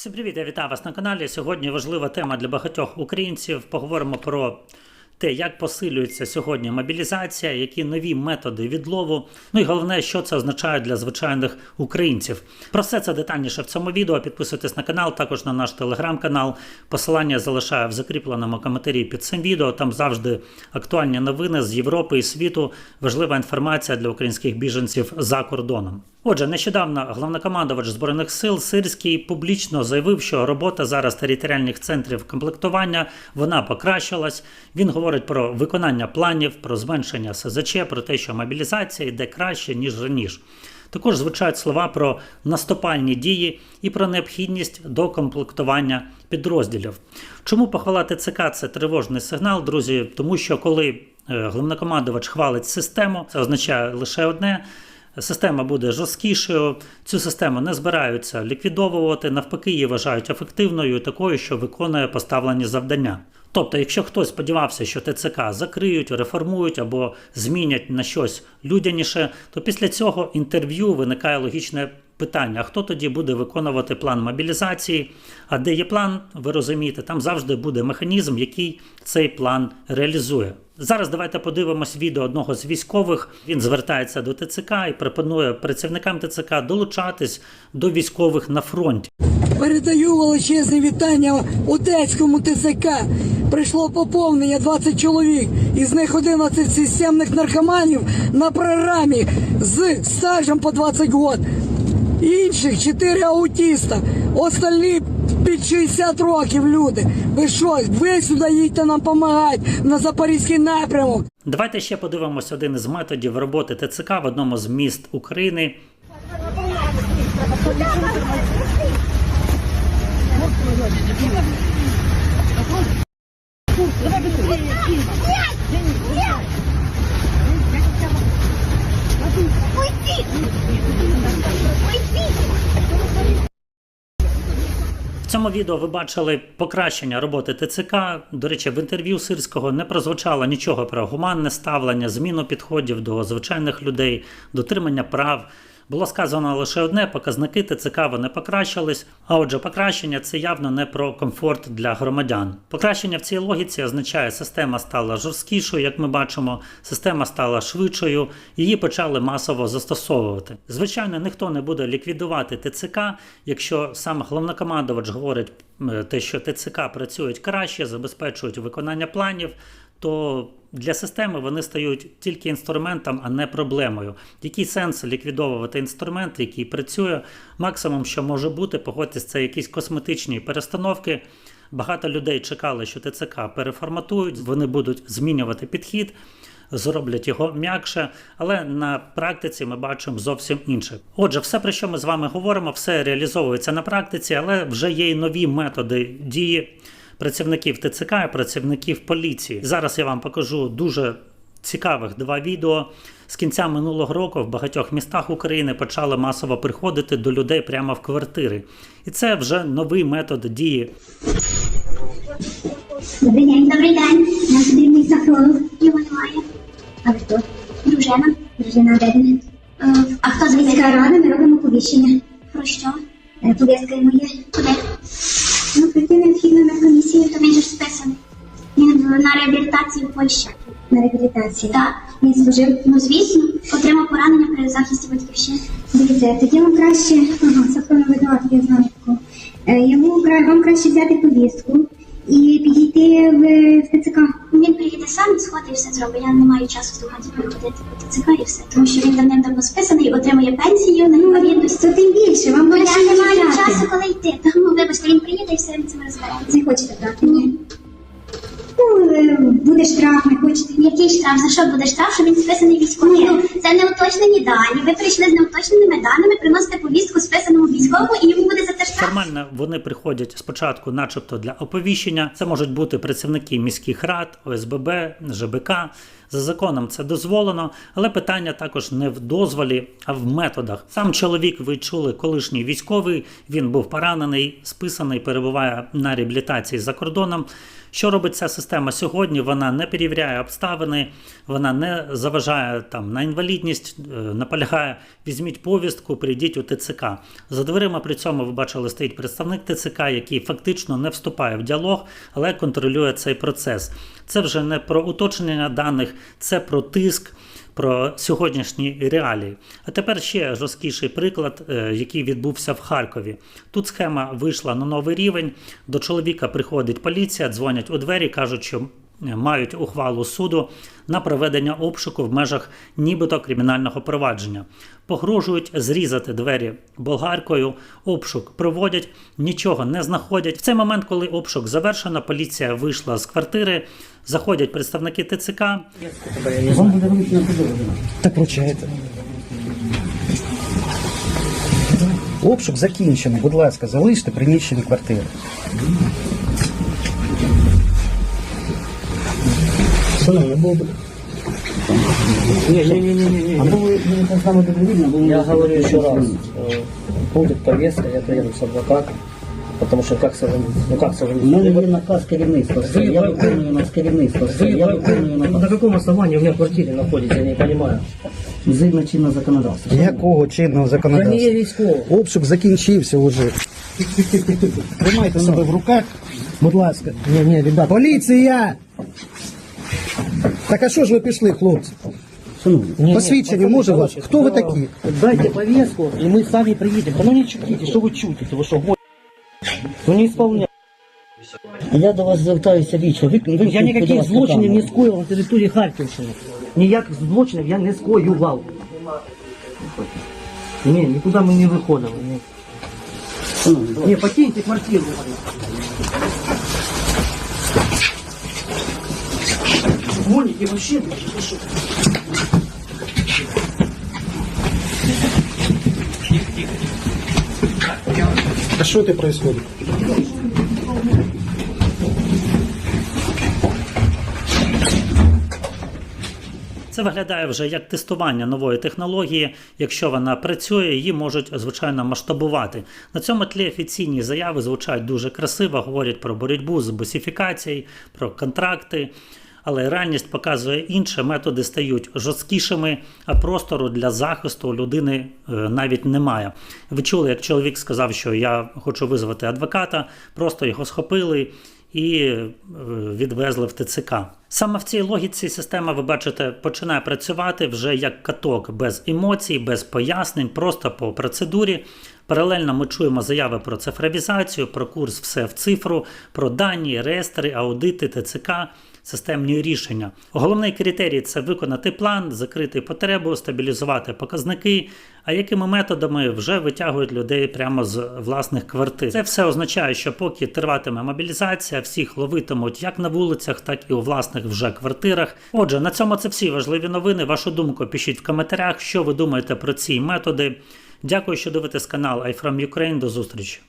Всім привіт, я вітаю вас на каналі. Сьогодні важлива тема для багатьох українців. Поговоримо про те, як посилюється сьогодні мобілізація, які нові методи відлову. Ну і головне, що це означає для звичайних українців. Про все це детальніше в цьому відео. Підписуйтесь на канал, також на наш телеграм-канал. Посилання залишаю в закріпленому коментарі під цим відео. Там завжди актуальні новини з Європи і світу. Важлива інформація для українських біженців за кордоном. Отже, нещодавно головнокомандувач збройних сил Сирський публічно заявив, що робота зараз територіальних центрів комплектування вона покращилась. Він говорить про виконання планів, про зменшення СЗЧ, про те, що мобілізація йде краще ніж раніше. Також звучать слова про наступальні дії і про необхідність докомплектування підрозділів. Чому похвала ТЦК це тривожний сигнал, друзі? Тому що коли е, головнокомандувач хвалить систему, це означає лише одне. Система буде жорсткішою. Цю систему не збираються ліквідовувати, навпаки, її вважають ефективною такою, що виконує поставлені завдання. Тобто, якщо хтось сподівався, що ТЦК закриють, реформують або змінять на щось людяніше, то після цього інтерв'ю виникає логічне питання: хто тоді буде виконувати план мобілізації? А де є план, ви розумієте, там завжди буде механізм, який цей план реалізує. Зараз давайте подивимось відео одного з військових. Він звертається до ТЦК і пропонує працівникам ТЦК долучатись до військових на фронті. Передаю величезне вітання Одеському ТЦК. Прийшло поповнення 20 чоловік. Із них 11 системних наркоманів на програмі з стажем по 20 років. Інших 4 аутіста. Остальні під 60 років люди. Ви що, ви сюди їдьте нам допомагати на Запорізький напрямок. Давайте ще подивимось один із методів роботи ТЦК в одному з міст України. Цьому відео ви бачили покращення роботи ТЦК. До речі, в інтерв'ю Сирського не прозвучало нічого про гуманне ставлення, зміну підходів до звичайних людей, дотримання прав. Було сказано лише одне: показники ТЦК вони покращились. А отже, покращення це явно не про комфорт для громадян. Покращення в цій логіці означає, система стала жорсткішою, як ми бачимо, система стала швидшою, її почали масово застосовувати. Звичайно, ніхто не буде ліквідувати ТЦК, якщо сам головнокомандувач говорить те, що ТЦК працюють краще, забезпечують виконання планів. То для системи вони стають тільки інструментом, а не проблемою. Який сенс ліквідовувати інструмент, який працює? Максимум, що може бути, погодьтесь, це якісь косметичні перестановки. Багато людей чекали, що ТЦК переформатують, вони будуть змінювати підхід, зроблять його м'якше, але на практиці ми бачимо зовсім інше. Отже, все, про що ми з вами говоримо, все реалізовується на практиці, але вже є і нові методи дії працівників ТЦК і працівників поліції. Зараз я вам покажу дуже цікавих два відео. З кінця минулого року в багатьох містах України почали масово приходити до людей прямо в квартири. І це вже новий метод дії. Добрий день. Добрий день. Нам потрібний психолог. Його немає. А хто? Дружина. Дружина? Е, А хто з міська рада? Ми робимо повіщення. Про що? Повістка йому є. Куди? Ну, прийти необхідно на комісію, то він же ж списаний. Він на реабілітації в Польщі. На реабілітації? Так. Він служив? Ну, звісно. Отримав поранення при захисті батьківщини. Дивіться, тоді вам краще, ага, законно видавати, я знаю такого. Е, Йому кра- вам краще взяти повістку і підійти в, в ТЦК. Він приїде сам, сходить і все зробить. Я не маю часу слухати переходити по ТЦК і все. Тому що він давним-давно списаний, отримує пенсію на інвалідність. Це тим більше, вам Ну, буде я не маю часу, коли йти. Тому, вибачте, він приїде і все він цим розбереться. Не хочете брати? Ні. Ну, е, буде штраф, не хочете. Який штраф? За що буде штраф, що він списаний військовий? Ну, це не уточнені дані. Ви прийшли з неуточненими даними, приносите повістку списаному військовому, і йому буде за це штраф. Формально вони приходять спочатку, начебто, для оповіщення. Це можуть бути працівники міських рад, ОСББ, ЖБК. За законом це дозволено, але питання також не в дозволі, а в методах. Сам чоловік, ви чули, колишній військовий. Він був поранений, списаний, перебуває на реабілітації за кордоном. Що робить ця система сьогодні? Вона не перевіряє обставини, вона не заважає там на інвалідність, е, наполягає, візьміть повістку, прийдіть у ТЦК. За дверима при цьому ви бачили стоїть представник ТЦК, який фактично не вступає в діалог, але контролює цей процес. Це вже не про уточнення даних, це про тиск. Про сьогоднішні реалії. А тепер ще жорсткіший приклад, е, який відбувся в Харкові. Тут схема вийшла на новий рівень. До чоловіка приходить поліція, дзвонять у двері, кажуть, що мають ухвалу суду на проведення обшуку в межах нібито кримінального провадження. Погрожують зрізати двері болгаркою, обшук проводять, нічого не знаходять. В цей момент, коли обшук завершено, поліція вийшла з квартири, заходять представники ТЦК. Вам буде. Так вручайте. Обшук закінчений. Будь ласка, залиште приміщення квартири. Шановні, було б... Ні, ні, ні, ні, ні. Або ви не з нами добровільно, або Я говорю еще раз. э, Будет повестка, я приеду с адвокатом. Потому что как согранить? Ну как У согранить? мене є наказ керівництва. все, Я виконую наказ керівництва. все, Вы Я виконую на каком основании у меня в квартире находитесь, я не понимаю. згідно чинного законодавства. Якого чинного Я не законодавства? є військовий. Обшук закінчився вже. Тримайте себе в руках. Будь ласка. Ні, ні, ребята. Поліція! Так а що ж ви пішли, хлопці? Шановні, ні, ні, Посвідчення пацани, може короче, ваше? Хто ви да, такі? Дайте повестку, и мы сами приедем. Да ну не чудите, что вы чудите, вы что, гон- Ну не исполняйте. Я до вас звертаюся вічно. Ви, ви, Я никаких злочинів не скоїв на території Харківщини. Ніяких злочинів я не скоював. Ні, нікуди ми не виходили. Ні, ні покиньте квартиру. Гоните вообще, вы что? А що це відбувається? Це виглядає вже як тестування нової технології. Якщо вона працює, її можуть звичайно масштабувати. На цьому тлі офіційні заяви звучать дуже красиво, говорять про боротьбу з босифікацією, про контракти. Але реальність показує інше, методи стають жорсткішими, а простору для захисту людини е, навіть немає. Ви чули, як чоловік сказав, що я хочу визвати адвоката, просто його схопили і е, відвезли в ТЦК. Саме в цій логіці система, ви бачите, починає працювати вже як каток без емоцій, без пояснень, просто по процедурі. Паралельно ми чуємо заяви про цифровізацію, про курс все в цифру, про дані, реєстри, аудити, ТЦК, системні рішення. Головний критерій це виконати план, закрити потребу, стабілізувати показники. А якими методами вже витягують людей прямо з власних квартир? Це все означає, що поки триватиме мобілізація, всіх ловитимуть як на вулицях, так і у власних вже квартирах. Отже, на цьому це всі важливі новини. Вашу думку пишіть в коментарях, що ви думаєте про ці методи. Дякую, що дивитесь канал iFrom. До зустрічі.